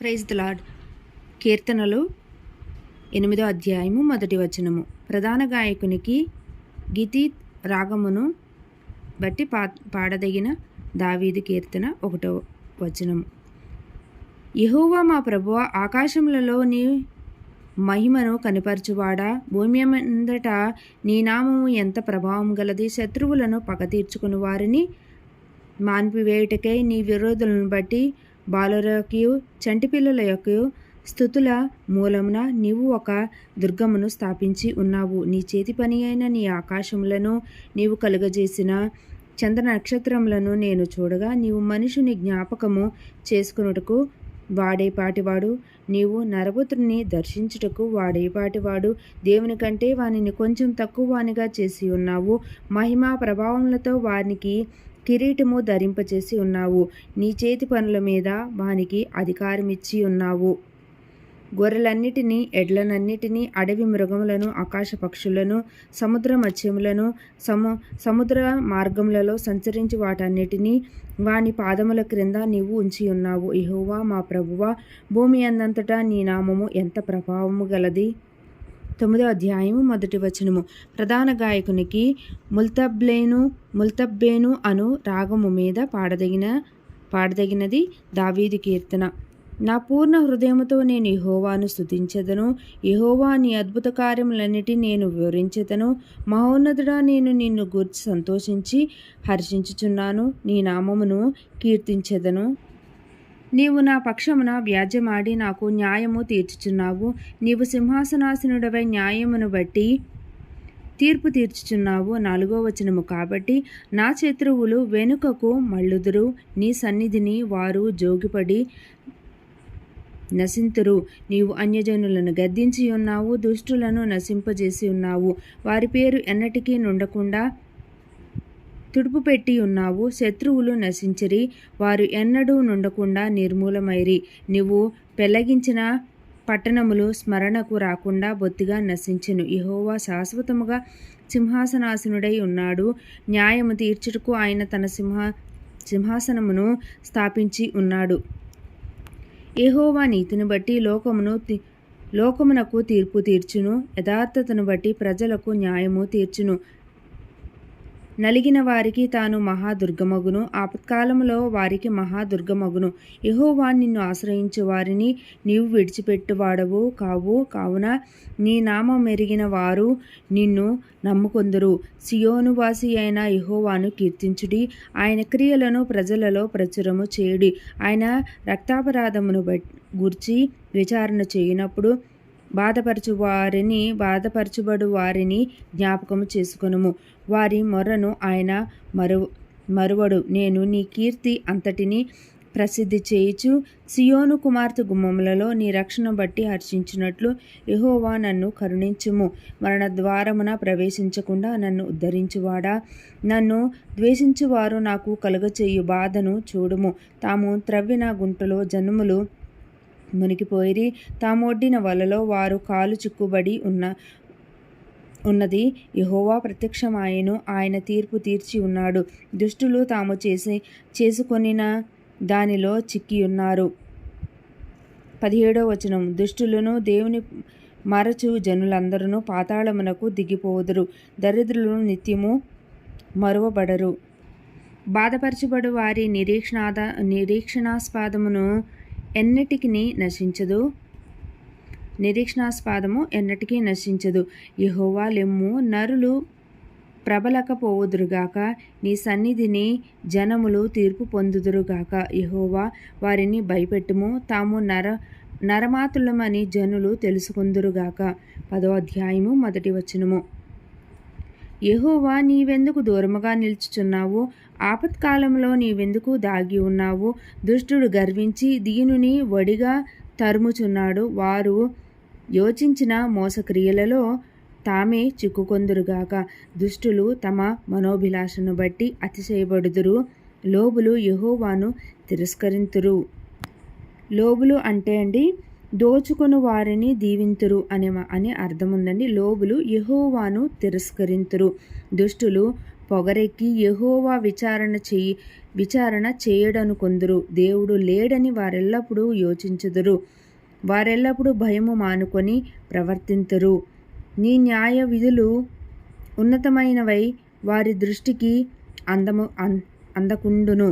Praise the lord కీర్తనలు ఎనిమిదో అధ్యాయము మొదటి వచనము. ప్రధాన గాయకునికి గీతి రాగమును బట్టి పా పాడదగిన దావీది కీర్తన ఒకటో వచనము. యహోవా మా ప్రభువ ఆకాశములలో నీ మహిమను కనిపరచువాడా? భూమి అందట నీ నామము ఎంత ప్రభావం గలది? శత్రువులను పగ తీర్చుకుని వారిని మాన్పివేయుటకై నీ విరోధులను బట్టి బాలురకి చంటిపిల్లల యొక్క స్థుతుల మూలమున నీవు ఒక దుర్గమును స్థాపించి ఉన్నావు. నీ చేతి పని అయిన నీ ఆకాశములను నీవు కలుగజేసిన చంద్ర నక్షత్రములను నేను చూడగా నీవు మనుషుని జ్ఞాపకము చేసుకున్నటకు వాడేపాటివాడు నీవు నరపుత్రుని దర్శించుటకు వాడేపాటివాడు దేవుని కంటే వానిని కొంచెం తక్కువ వానిగా చేసి ఉన్నావు. మహిమా ప్రభావములతో వానికి కిరీటము ధరింపచేసి ఉన్నావు. నీ చేతి పనుల మీద వానికి అధికారం ఇచ్చి ఉన్నావు. గొర్రెలన్నిటినీ ఎడ్లనన్నిటినీ అడవి మృగములను ఆకాశ పక్షులను సముద్ర మత్స్యములను సము సముద్ర మార్గములలో సంచరించి వాటన్నిటినీ వాని పాదముల క్రింద నీవు ఉంచి ఉన్నావు. ఇహోవా మా ప్రభువా భూమి అందంతటా నీ నామము ఎంత ప్రభావము గలది? తొమ్మిదో అధ్యాయము మొదటి వచనము. ప్రధాన గాయకునికి ముల్తబ్లేను ముల్తబ్బేను అను రాగము మీద పాడదగిన పాడదగినది దావీది కీర్తన. నా పూర్ణ హృదయముతో నేను యహోవాను స్థుతించదను యహోవా నీ అద్భుత కార్యములన్నిటి నేను వివరించదను. మహోన్నతుడా నేను నిన్ను గుర్చి సంతోషించి హర్షించుచున్నాను. నీ నామమును కీర్తించదను. నీవు నా పక్షమున వ్యాజ్యమాడి నాకు న్యాయము తీర్చుచున్నావు. నీవు సింహాసనాసనుడవై న్యాయమును బట్టి తీర్పు తీర్చుచున్నావు. నాలుగో వచనము కాబట్టి నా శత్రువులు వెనుకకు మళ్ళుదురు. నీ సన్నిధిని వారు జోగిపడి నశింతురు. నీవు అన్యజనులను గద్దించి ఉన్నావు దుష్టులను నశింపజేసి ఉన్నావు. వారి పేరు ఎన్నటికీ నుండకుండా తుడుపు పెట్టి ఉన్నావు శత్రువులు నశించిరి వారు ఎన్నడూ నుండకుండా నిర్మూలమైరి. నువ్వు పెళ్ళగించిన పట్టణములు స్మరణకు రాకుండా బొత్తిగా నశించెను. ఇహోవా శాశ్వతముగా సింహాసనాసనుడై ఉన్నాడు. న్యాయము తీర్చుటకు ఆయన తన సింహ సింహాసనమును స్థాపించి ఉన్నాడు. ఏహోవా నీతిని బట్టి లోకమును లోకమునకు తీర్పు తీర్చును. యథార్థతను బట్టి ప్రజలకు న్యాయము తీర్చును. నలిగిన వారికి తాను మహాదుర్గమగును. ఆపత్కాలములో వారికి మహాదుర్గమగును. యహోవా నిన్ను ఆశ్రయించు వారిని నీవు విడిచిపెట్టువాడవు కావు. కావున నీ నామం మెరిగిన వారు నిన్ను నమ్ముకొందురు. సియోనువాసి అయిన యహోవాను కీర్తించుడి. ఆయన క్రియలను ప్రజలలో ప్రచురము చేయుడి. ఆయన రక్తాపరాధమును బట్టి గుర్చి విచారణ చేయనప్పుడు బాధపరచు వారిని బాధపరచుబడు వారిని జ్ఞాపకము చేసుకొనుము. వారి మొర్రను ఆయన మరు మరువడు. నేను నీ కీర్తి అంతటిని ప్రసిద్ధి చేయుచు సియోను కుమార్తె గుమ్మములలో నీ రక్షణ బట్టి హర్షించినట్లు యహోవా నన్ను కరుణించుము. మరణ ద్వారమున ప్రవేశించకుండా నన్ను ఉద్ధరించువాడా? నన్ను ద్వేషించువారు నాకు కలుగచేయు బాధను చూడుము. తాము త్రవ్విన గుంటలో జనుములు మునిగిపోయిరి. తామొడ్డిన వలలో వారు కాలు చిక్కుబడి ఉన్న ఉన్నది. యహోవా ప్రత్యక్షమాయను. ఆయన తీర్పు తీర్చి ఉన్నాడు. దుష్టులు తాము చేసి చేసుకొనిన దానిలో చిక్కి ఉన్నారు పదిహేడో వచనం. దుష్టులను దేవుని మరచు జనులందరూ పాతాళమునకు దిగిపోదురు. దరిద్రులు నిత్యము మరువబడరు. బాధపరచబడు వారి నిరీక్షణాద నిరీక్షణాస్పాదమును ఎన్నటికి నశించదు. నిరీక్షణాస్పాదము ఎన్నటికీ నశించదు. యహోవా లెమ్ము నరులు ప్రబలకపోవుదురుగాక. నీ సన్నిధిని జనములు తీర్పు పొందుదురుగాక. యహోవా వారిని భయపెట్టుము. తాము నర నరమాతులమని జనులు తెలుసుకుందురుగాక. పదో అధ్యాయము మొదటి వచనము. యహోవా నీవెందుకు దూరముగా నిల్చుచున్నావు? ఆపత్కాలంలో నీవెందుకు దాగి ఉన్నావు? దుష్టుడు గర్వించి దీనుని వడిగా తరుముచున్నాడు. వారు యోచించిన మోసక్రియలలో తామే చిక్కుకొందురుగాక. దుష్టులు తమ మనోభిలాషను బట్టి అతిశయబడుదురు లోబులు యహోవాను తిరస్కరింతురు. లోబులు అంటే అండి దోచుకుని వారిని దీవింతురు అనే అనే అర్థం ఉందండి లోబులు యహోవాను తిరస్కరింతురు. దుష్టులు పొగరెక్కి యహోవా విచారణ చెయ్యి విచారణ చేయడను కొందరు. దేవుడు లేడని వారెల్లప్పుడూ యోచించుదురు. వారెల్లప్పుడూ భయము మానుకొని ప్రవర్తింతురు. నీ న్యాయ విధులు ఉన్నతమైనవై వారి దృష్టికి అందము అందకుండును.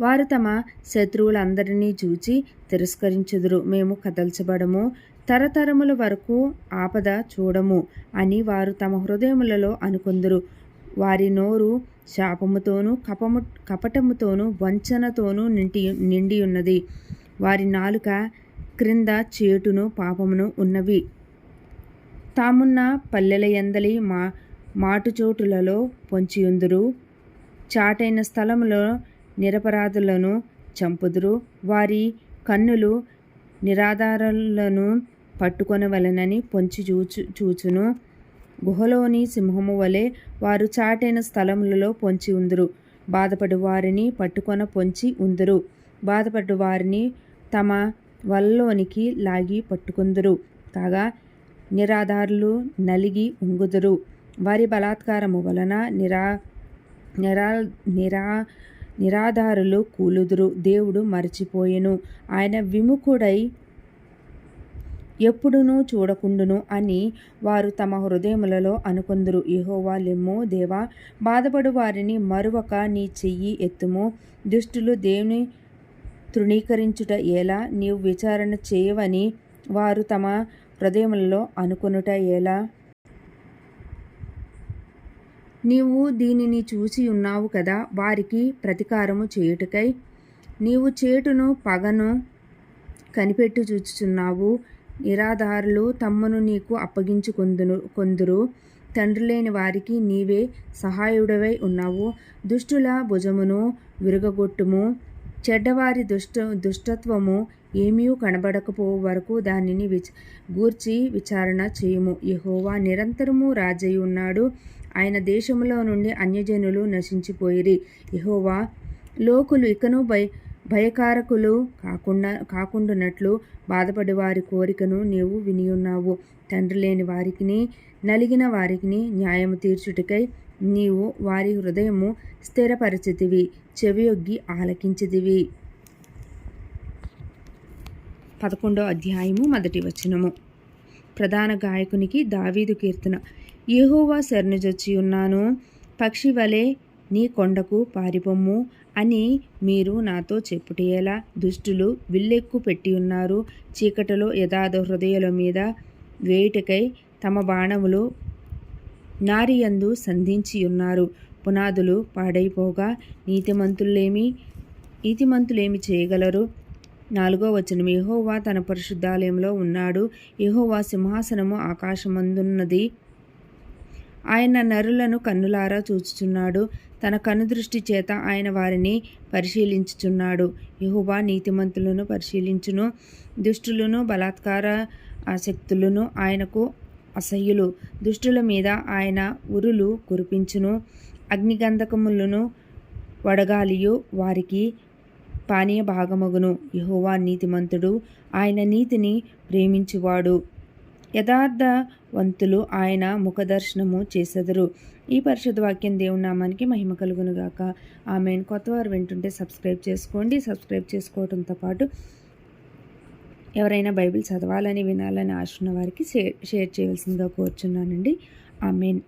వారు తమ శత్రువులందరినీ చూచి తిరస్కరించుదురు. మేము కదల్చబడము. తరతరముల వరకు ఆపద చూడము అని వారు తమ హృదయములలో అనుకుందరు. వారి నోరు శాపముతోనూ కపము కపటముతోనూ వంచనతోనూ నిండి నిండి ఉన్నది వారి నాలుక క్రింద చేటును పాపమును ఉన్నవి. తామున్న పల్లెల ఎందలి మా మాటుచోటులలో పొంచియుందురు. చాటైన స్థలములో నిరపరాధులను చంపుదురు. వారి కన్నులు నిరాధారులను పట్టుకొనవలెనని పొంచి చూచు చూచును. గుహలోని సింహము వలె వారు చాటైన స్థలములలో పొంచి ఉందురు. బాధపడు వారిని పట్టుకొన పొంచి ఉందురు. బాధపడు వారిని తమ వలలోనికి లాగి పట్టుకుందురు. కాగా నిరాధారులు నలిగి ఉంగుదురు. వారి బలాత్కారము వలన నిరా నిరా నిరా నిరాధారులు కూలుదురు దేవుడు మరచిపోయెను. ఆయన విముఖుడై ఎప్పుడునూ చూడకుండును అని వారు తమ హృదయములలో అనుకొందురు. ఇహోవా లెమ్ము దేవా బాధపడు వారిని మరువక నీ చెయ్యి ఎత్తుము. దుష్టులు దేవుని తృణీకరించుట ఎలా? నీవు విచారణ చేయవని వారు తమ హృదయములలో అనుకొనుట ఎలా? నీవు దీనిని చూసి ఉన్నావు కదా వారికి ప్రతీకారము చేయుటకై. నీవు చేటును పగను కనిపెట్టు చూచుచున్నావు. నిరాధారులు తమ్మును నీకు అప్పగించుకొందును కొందురు. తండ్రి లేని వారికి నీవే సహాయుడవై ఉన్నావు. దుష్టుల భుజమును విరగగొట్టుము. చెడ్డవారి దుష్ట దుష్టత్వము ఏమీ కనబడకపో వరకు దానిని విచ గూర్చి విచారణ చేయుము. యహోవా నిరంతరము రాజై ఉన్నాడు ఆయన దేశంలో నుండి అన్యజనులు నశించిపోయిరి. యెహోవా లోకులు ఇకను భయ భయకారకులు కాకుండా కాకుండానట్లు బాధపడి వారి కోరికను నీవు వినియున్నావు. తండ్రి లేని వారికిని నలిగిన వారికిని న్యాయము తీర్చుటకై నీవు వారి హృదయము స్థిరపరచితివి చెవియొగ్గి ఆలకించితివి. పదకొండో అధ్యాయము మొదటి వచనము. ప్రధాన గాయకునికి దావీదు కీర్తన. యహోవా శరణుజొచ్చి ఉన్నాను. పక్షి వలె నీ కొండకు పారిపొమ్ము అని మీరు నాతో చెప్పుటేలా దుష్టులు విల్లెక్కు పెట్టి ఉన్నారు. చీకటిలో యథార్థ హృదయాల మీద వేటకై తమ బాణములు నారియందు సంధించి ఉన్నారు. పునాదులు పాడైపోగా నీతిమంతులేమి నీతిమంతులేమి చేయగలరు? నాలుగో వచనం. యహోవా తన పరిశుద్ధాలయంలో ఉన్నాడు. యహోవా సింహాసనము ఆకాశమందున్నది. ఆయన నరులను కన్నులారా చూచుచున్నాడు. తన కనుదృష్టి చేత ఆయన వారిని పరిశీలించుచున్నాడు. యెహోవా నీతిమంతులను పరిశీలించును దుష్టులను బలాత్కార ఆసక్తులను ఆయనకు అసహ్యులు. దుష్టుల మీద ఆయన ఉరులు కురిపించును. అగ్నిగంధకములను వడగాలియు వారికి పానీయ భాగమగును యహోవా నీతిమంతుడు ఆయన నీతిని ప్రేమించువాడు. యథార్థ వంతులు ఆయన ముఖదర్శనము చేసెదరు. ఈ పరిశుద్ధ వాక్యం దేవుని నామానికి మహిమ కలుగును ఆమె కొత్తవారు వింటుంటే సబ్స్క్రైబ్ చేసుకోండి. సబ్స్క్రైబ్ చేసుకోవడంతో పాటు ఎవరైనా బైబిల్ చదవాలని వినాలని ఆశ ఉన్న వారికి షేర్ షేర్ చేయవలసిందిగా కోరుచున్నానండి. ఆమెన్.